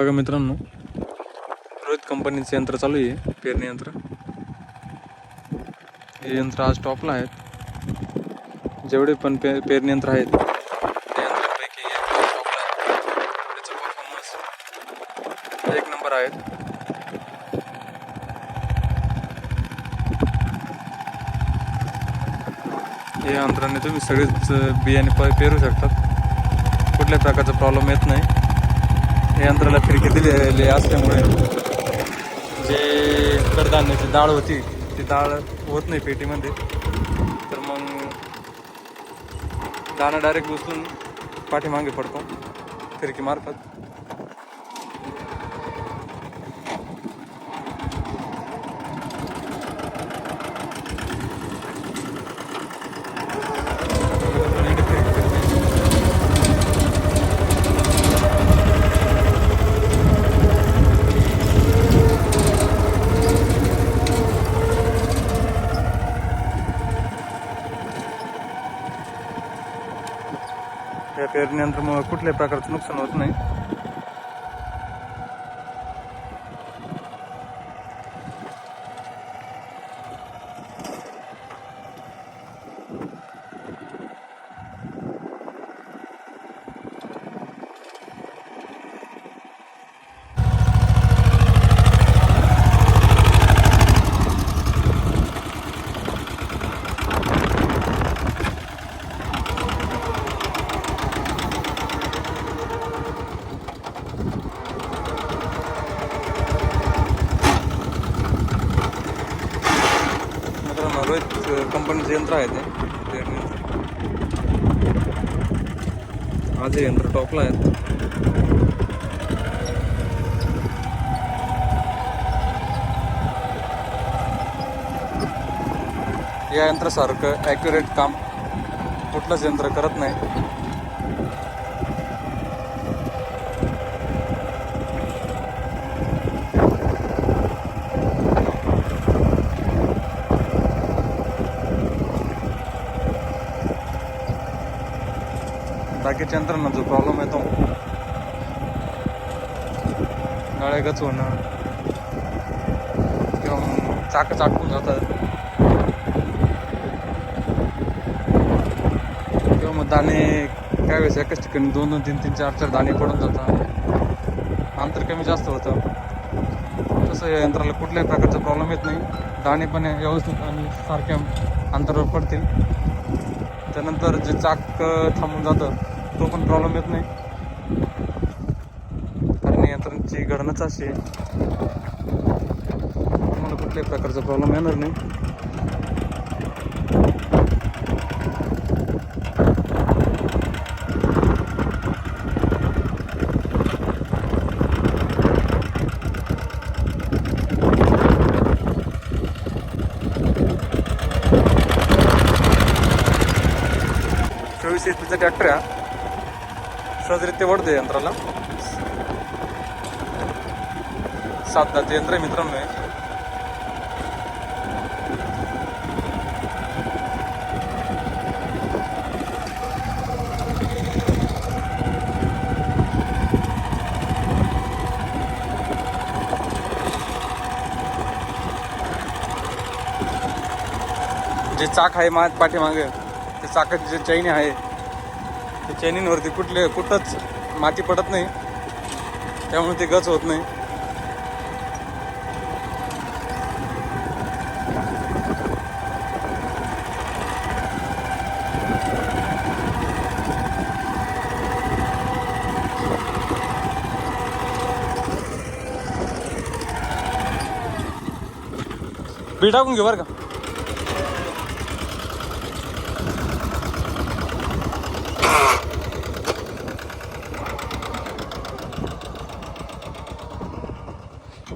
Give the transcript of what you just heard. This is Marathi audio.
बघा मित्रांनो रोहित कंपनीचं यंत्र चालू आहे पेरणी यंत्र. हे यंत्र आज टॉपला आहेत. जेवढे पण पे पेरणी यंत्र आहेत त्या यंत्रापैकी टॉपला त्याचा परफॉर्मन्स एक नंबर आहेत. हे यंत्राने तुम्ही सगळेच बियाणे प- पेरू शकतात. कुठल्याही प्रकारचा प्रॉब्लेम येत नाही. यंत्राला फिरकी दिलेली असल्यामुळे जे कडधान्याची डाळ होती ती डाळ होत नाही पेटीमध्ये. तर मग दाणा डायरेक्ट उचलून पाठीमागे पडतो फिरकी पेरणीनंतर मग कुठल्याही प्रकारचं नुकसान होत नाही मित्रांनो रोहित कंपनीचं यंत्र आहे ते पेरणी यंत्र. आज हे यंत्र टॉपला आहेत या यंत्रासारखं ॲक्युरेट काम कुठलंच यंत्र करत नाही बाकीच्या यंत्रांना जो प्रॉब्लेम येतो नळेगच होणं. किंवा मग चाक चाटकून जातात. किंवा मग दाणे काय वेळेस एकाच ठिकाणी दोन दोन तीन तीन चार चार दाणे पडून जातात. अंतर कमी जास्त होतं. तसं या यंत्राला कुठल्याही प्रकारचा प्रॉब्लेम येत नाही. दाणे पण व्यवस्थित आणि सारख्या अंतरावर पडतील. त्यानंतर जे चाक थांबून जातं तो पण प्रॉब्लेम येत नाही. कारण यंत्रांची घडणंच अशी आहे. तुम्हाला कुठल्याही प्रकारचा प्रॉब्लेम येणार नाही. चोवीस एच पीचा ट्रॅक्टर आहे सहजरित्या वडते यंत्राला सात दाते यंत्र आहे मित्रांनो हे. जे चाक आहे मा पाठीमागे ते चाकाची जे चैनी आहे चैनींवरती कुठले कुठंच माती पडत नाही. त्यामुळे ते गच होत नाही. टाकून घेऊ बरं का.